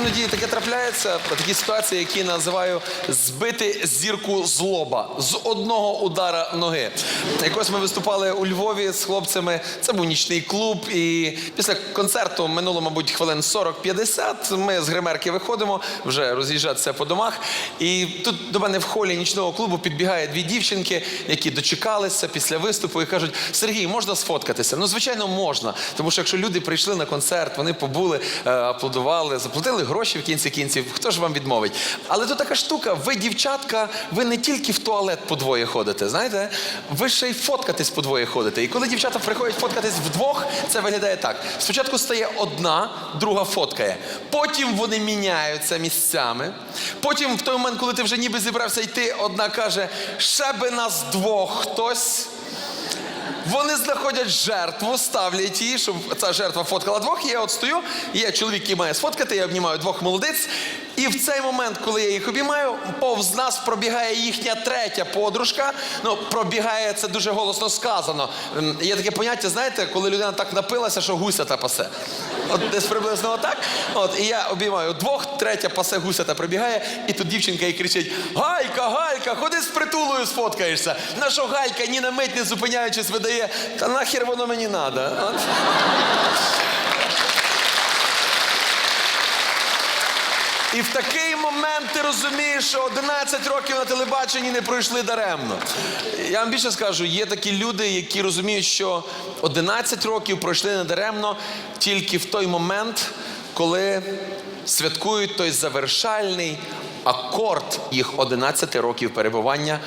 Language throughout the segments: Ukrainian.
іноді таке трапляється, такі ситуації, які називаю збити зірку злоба з одного удара ноги. Якось ми виступали у Львові з хлопцями. Це був нічний клуб, і після концерту минуло, мабуть, хвилин 40-50. Ми з гримерки виходимо вже роз'їжджатися по домах. І тут до мене в холі нічного клубу підбігає дві дівчинки, які дочекалися після виступу і кажуть: Сергій, можна сфоткатися? Ну, звичайно, можна. Тому що якщо люди прийшли на концерт, вони побули, е, аплодували, заплатили гроші в кінці кінців. Хто ж вам відмовить? Але то така штука, ви, дівчатка, ви не тільки в туалет по двоє ходите, знаєте, ви ще й фоткатись по двоє ходите. І коли дівчата приходять фоткатись вдвох, це виглядає так: спочатку стає одна, друга фоткає. Потім вони міняються місцями. Потім, в той момент, коли ти вже ніби зібрався йти, одна каже: ще би нас двох хтось. Вони знаходять жертву, ставлять її, щоб ця жертва фоткала двох. Я от стою, є чоловік, який має сфоткати, я обнімаю двох молодиць. І в цей момент, коли я їх обіймаю, повз нас пробігає їхня третя подружка. Ну, пробігає це дуже голосно сказано. Є таке поняття, знаєте, коли людина так напилася, що гуся та пасе. От десь приблизно отак. От, і я обіймаю двох, третя пасе гуся та прибігає, і тут дівчинка і кричить: Гайка, Гайка, ходи з притулою сфоткаєшся. На Гайка ні на мить не зупиняючись видає, та нахер воно мені надо. І в такий момент ти розумієш, що 11 років на телебаченні не пройшли даремно. Я вам більше скажу, є такі люди, які розуміють, що 11 років пройшли не даремно тільки в той момент, коли святкують той завершальний акорд їх 11 років перебування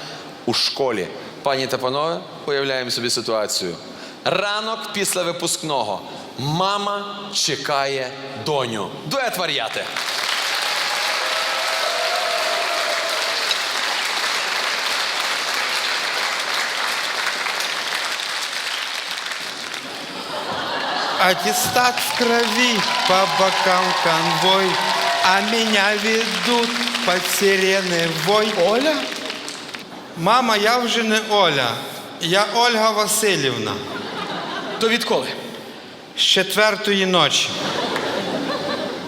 у школі. Пані та панове, уявляємо собі ситуацію. Ранок після випускного. Мама чекає доню. Дует вар'яти. Аттестат в крови, по бокам конвой, а меня ведут под сирены вой. Оля? Мама, я вже не Оля, я Ольга Васильівна. То відколи? З четвертої ночі.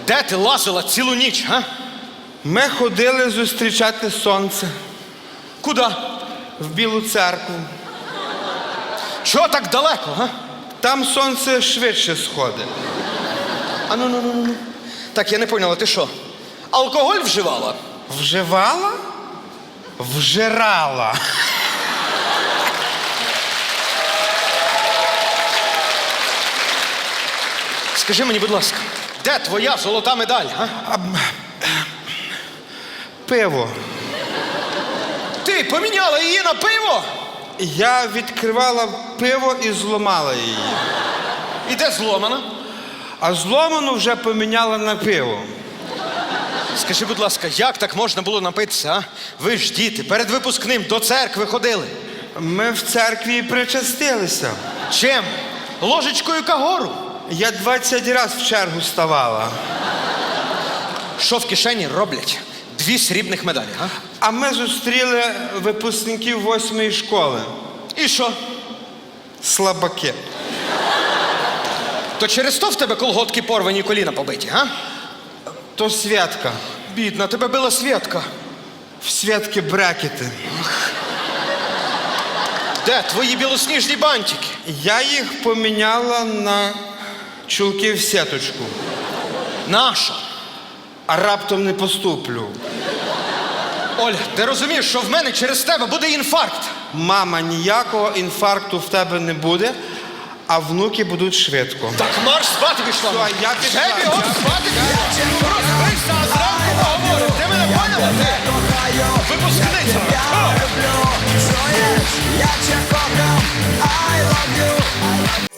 Де ти лазила цілу ніч, га? Ми ходили зустрічати сонце Куди? в Білу церкву. Чого так далеко, га? Там сонце швидше сходить. А ну ну ну ну. Так, я не поняла, ти що? Алкоголь вживала? Вживала? Вжирала. Скажи мені, будь ласка, де твоя золота медаль, га? Пиво. Ти поміняла її на пиво? Я відкривала пиво і зламала її. І де зломана? А зломану вже поміняла на пиво. Скажи, будь ласка, як так можна було напитися, а? Ви ж діти, перед випускним до церкви ходили. Ми в церкві причастилися. Чим? Ложечкою кагору? Я 20 разів в чергу ставала. Що в кишені роблять? Дві срібних медалі, а? А ми зустріли випускників восьмої школи. І що? Слабаки. То через то в тебе колготки порвані і коліна побиті, а? То святка. Бідна, тебе била Святка. В святки брекети. Де твої білосніжні бантики? Я їх поміняла на чулки в сіточку. Наша. А раптом не поступлю. Оля, ти розумієш, що в мене через тебе буде інфаркт. Мама, ніякого інфаркту в тебе не буде, а внуки будуть швидко. Так марш спати пішла. Все, я пішла. Ще от спати пішла. Розбийся, а зранку поговоримо. Ти мене поняла? Ти? Випускниця. Ja cię kocham, I love you